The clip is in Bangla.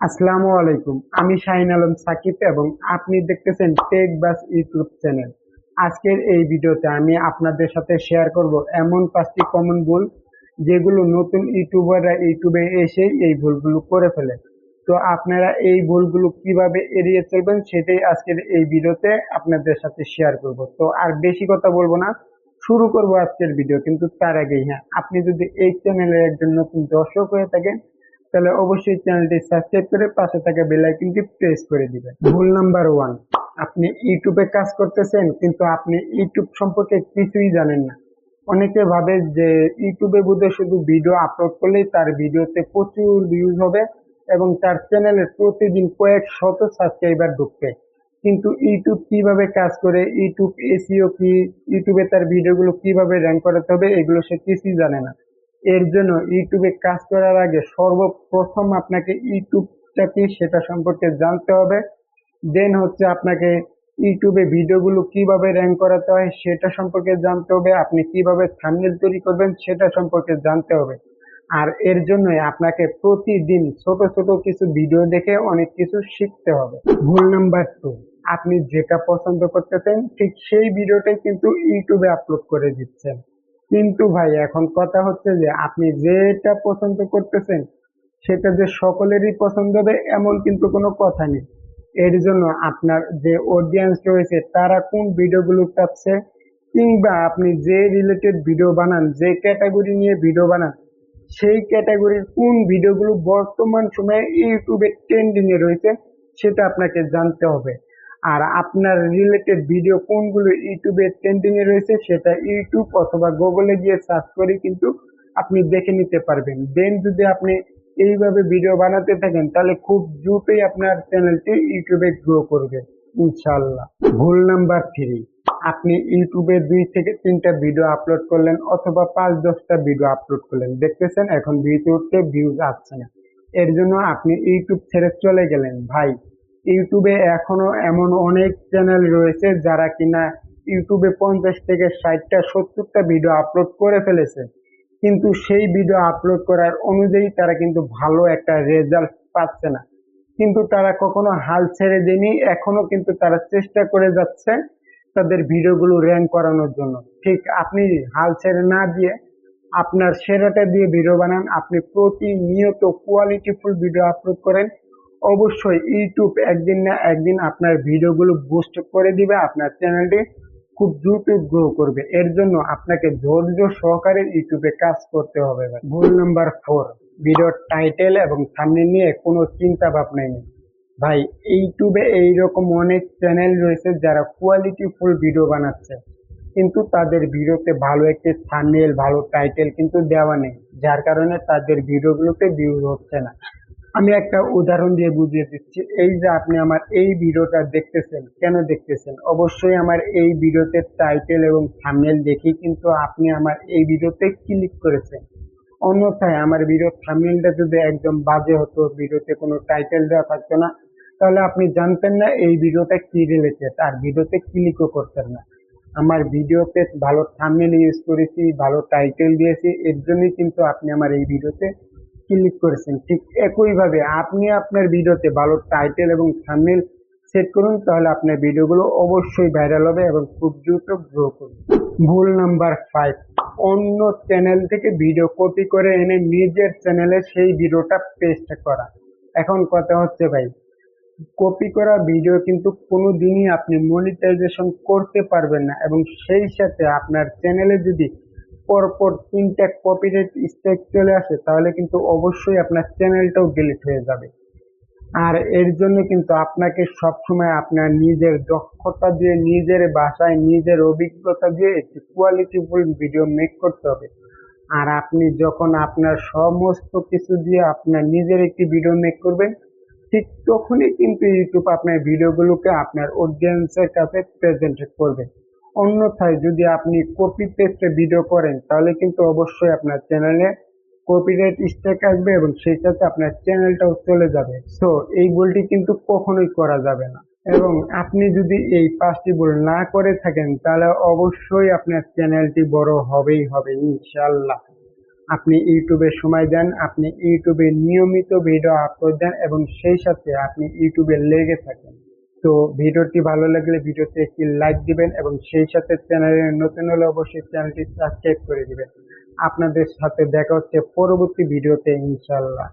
আসসালামু আলাইকুম। আমি শাহিন আলম সাকিব এবং আপনি দেখতেছেন টেক বাস ইউটিউব চ্যানেল। আজকের এই ভিডিওতে আমি আপনাদের সাথে শেয়ার করব এমন পাঁচটি কমন ভুল যেগুলো নতুন ইউটিউবাররা ইউটিউবে এসে এই ভুলগুলো করে ফেলে। তো আপনারা এই ভুলগুলো কীভাবে এড়িয়ে চলবেন সেটাই আজকের এই ভিডিওতে আপনাদের সাথে শেয়ার করব। তো আর বেশি কথা বলব না, শুরু করব আজকের ভিডিও, কিন্তু তার আগেই হ্যাঁ আপনি যদি এই চ্যানেলের একজন নতুন দর্শক হয়ে থাকেন তাহলে অবশ্যই চ্যানেলটি সাবস্ক্রাইব করে পাশে থাকা বেল আইকনটি প্রেস করে দিবেন। ভুল নাম্বার ওয়ান আপনি ইউটিউবে কাজ করতেছেন, কিন্তু আপনি ইউটিউব সম্পর্কে কিছুই জানেন না। অনেকে ভাবে যে ইউটিউবে বোধহয় শুধু ভিডিও আপলোড করলেই তার ভিডিওতে প্রচুর ভিউজ হবে এবং তার চ্যানেলে প্রতিদিন কয়েক শত সাবস্ক্রাইবার ঢুকবে। কিন্তু ইউটিউব কীভাবে কাজ করে ইউটিউব এসিও কি ইউটিউবে তার ভিডিওগুলো কীভাবে র্যাঙ্ক করাতে হবে, এগুলো সে কিছুই জানে না। এর জন্য ইউটিউবে কাজ করার আগে সর্বপ্রথম আপনাকে ইউটিউবটা কি সেটা সম্পর্কে জানতে হবে। দেন হচ্ছে আপনাকে ইউটিউবে ভিডিওগুলো কীভাবে র্যাঙ্ক করাতে হয় সেটা সম্পর্কে জানতে হবে, আপনি কীভাবে থাম্বনেল তৈরি করবেন সেটা সম্পর্কে জানতে হবে। আর এর জন্যই আপনাকে প্রতিদিন ছোট ছোট কিছু ভিডিও দেখে অনেক কিছু শিখতে হবে। ভুল নাম্বার টু আপনি যেটা পছন্দ করতেছেন ঠিক সেই ভিডিওটাই কিন্তু ইউটিউবে আপলোড করে দিচ্ছেন। কিন্তু ভাই, এখন কথা হচ্ছে যে আপনি যেটা পছন্দ করতেছেন, সেটা যে সকলেরই পছন্দ হবে, এমন কিন্তু কোনো কথা নেই। এর জন্য আপনার যে অডিয়েন্স রয়েছে, তারা কোন ভিডিওগুলো চাচ্ছে, কিংবা আপনি যে রিলেটেড ভিডিও বানান, যে ক্যাটাগরি নিয়ে ভিডিও বানান, সেই ক্যাটাগরির কোন ভিডিওগুলো বর্তমান সময়ে ইউটিউবে ট্রেন্ডিংয়ে রয়েছে, সেটা আপনাকে জানতে হবে। আর আপনার রিলেটেড ভিডিও কোনগুলো ইউটিউবে ট্রেন্ডিং এ রয়েছে সেটা ইউটিউব অথবা গুগলে গিয়ে সার্চ করে কিন্তু আপনি দেখে নিতে পারবেন। দেন যদি আপনি এইভাবে ভিডিও বানাতে থাকেন, তাহলে খুব দ্রুতই আপনার চ্যানেলটি ইউটিউবে গ্রো করবে ইনশাল্লাহ ভুল নাম্বার থ্রি আপনি ইউটিউবে দুই থেকে তিনটা ভিডিও আপলোড করলেন অথবা পাঁচ, দশটা ভিডিও আপলোড করলেন। দেখতেছেন, এখন ভিডিওতে ভিউজ আসছে না। এর জন্য আপনি ইউটিউব ছেড়ে চলে গেলেন। ভাই ইউটিউবে এখনও এমন অনেক চ্যানেল রয়েছে যারা কিনা ইউটিউবে পঞ্চাশ থেকে ষাটটা, সত্তরটা ভিডিও আপলোড করে ফেলেছে। কিন্তু সেই ভিডিও আপলোড করার অনুযায়ী তারা কিন্তু ভালো একটা রেজাল্ট পাচ্ছে না। কিন্তু তারা কখনো হাল ছেড়ে দেয়নি, এখনও কিন্তু তারা চেষ্টা করে যাচ্ছে তাদের ভিডিওগুলো র্যাঙ্ক করানোর জন্য। ঠিক আপনি হাল ছেড়ে না দিয়ে আপনার সেরাটা দিয়ে ভিডিও বানান, আপনি প্রতিনিয়ত কোয়ালিটিফুল ভিডিও আপলোড করেন অবশ্যই ইউটিউব একদিন না একদিন আপনার ভিডিওগুলো বুস্ট করে দিবে, আপনার চ্যানেলটি খুব দ্রুত গ্রো করবে। এর জন্য আপনাকে ধৈর্য সহকারে ইউটিউবে কাজ করতে হবে ভুল নাম্বার ফোর ভিডিওর টাইটেল এবং সামনে নিয়ে কোনো চিন্তা ভাবনাই নেই। ভাই ইউটিউবে এইরকম অনেক চ্যানেল রয়েছে যারা কোয়ালিটি ফুল ভিডিও বানাচ্ছে। কিন্তু তাদের ভিডিওতে ভালো একটি থাম্বনেল ভালো টাইটেল কিন্তু দেওয়া নেই। যার কারণে তাদের ভিডিওগুলোতে ভিউজ হচ্ছে না। আমি একটা উদাহরণ দিয়ে বুঝিয়ে দিচ্ছি। এই যে আপনি আমার এই ভিডিওটা দেখতেছেন, কেন দেখতেছেন? অবশ্যই আমার এই ভিডিওতে টাইটেল এবং থামনেল দেখেই কিন্তু আপনি আমার এই ভিডিওতে ক্লিক করেছেন। অন্যথায় আমার ভিডিও থামনেলটা যদি একদম বাজে হতো, ভিডিওতে কোনো টাইটেল দেওয়া থাকতো না, তাহলে আপনি জানতেন না এই ভিডিওটা কি রিলেটেড আর ভিডিওতে ক্লিকও করতেন না। আমার ভিডিওতে ভালো থামনেল ইউজ করেছি, ভালো টাইটেল দিয়েছি, এর জন্যই কিন্তু আপনি আমার এই ভিডিওতে ক্লিক করেছেন। ঠিক একইভাবে আপনি আপনার ভিডিওতে ভালো টাইটেল এবং থাম্বনেল সেট করুন, তাহলে আপনার ভিডিওগুলো অবশ্যই ভাইরাল হবে এবং খুব দ্রুত গ্রো করবে। ভুল নাম্বার ফাইভ অন্য চ্যানেল থেকে ভিডিও কপি করে এনে নিজের চ্যানেলে সেই ভিডিওটা পেস্ট করা। এখন কথা হচ্ছে ভাই কপি করা ভিডিও কিন্তু কোনো দিনই আপনি মনিটাইজেশন করতে পারবেন না এবং সেই সাথে আপনার চ্যানেলে যদি পরপর তিনটা কপিরাইট স্ট্রাইক চলে আসে, তাহলে কিন্তু অবশ্যই আপনার চ্যানেলটাও ডিলিট হয়ে যাবে। আর এর জন্য কিন্তু আপনাকে সবসময় আপনার নিজের দক্ষতা দিয়ে, নিজের ভাষায়, নিজের অভিজ্ঞতা দিয়ে একটি কোয়ালিটিফুল ভিডিও মেক করতে হবে। আর আপনি যখন আপনার সমস্ত কিছু দিয়ে আপনার নিজের একটি ভিডিও মেক করবেন, ঠিক তখনই কিন্তু ইউটিউব আপনার ভিডিওগুলোকে আপনার অডিয়েন্সের কাছে প্রেজেন্ট করবে। অন্যথায় যদি আপনি কপি পেস্টে ভিডিও করেন, তাহলে কিন্তু অবশ্যই আপনার চ্যানেলে কপিরাইট স্ট্রাইক আসবে এবং সেই সাথে আপনার চ্যানেলটাও চলে যাবে। সো এই ভুলটি কিন্তু কখনোই করা যাবে না। এবং আপনি যদি এই পাঁচটি ভুল না করে থাকেন, তাহলে অবশ্যই আপনার চ্যানেলটি বড় হবেই হবে ইনশাল্লাহ আপনি ইউটিউবে সময় দেন, আপনি ইউটিউবে নিয়মিত ভিডিও আপলোড দেন এবং সেই সাথে আপনি ইউটিউবে লেগে থাকেন। তো ভিডিওটি ভালো লাগলে ভিডিওতে একটি লাইক দিবেন এবং সেই সাথে চ্যানেলে নতুন হলে অবশ্যই চ্যানেলটি সাবস্ক্রাইব করে দিবেন। আপনাদের সাথে দেখা হচ্ছে পরবর্তী ভিডিওতে ইনশাল্লাহ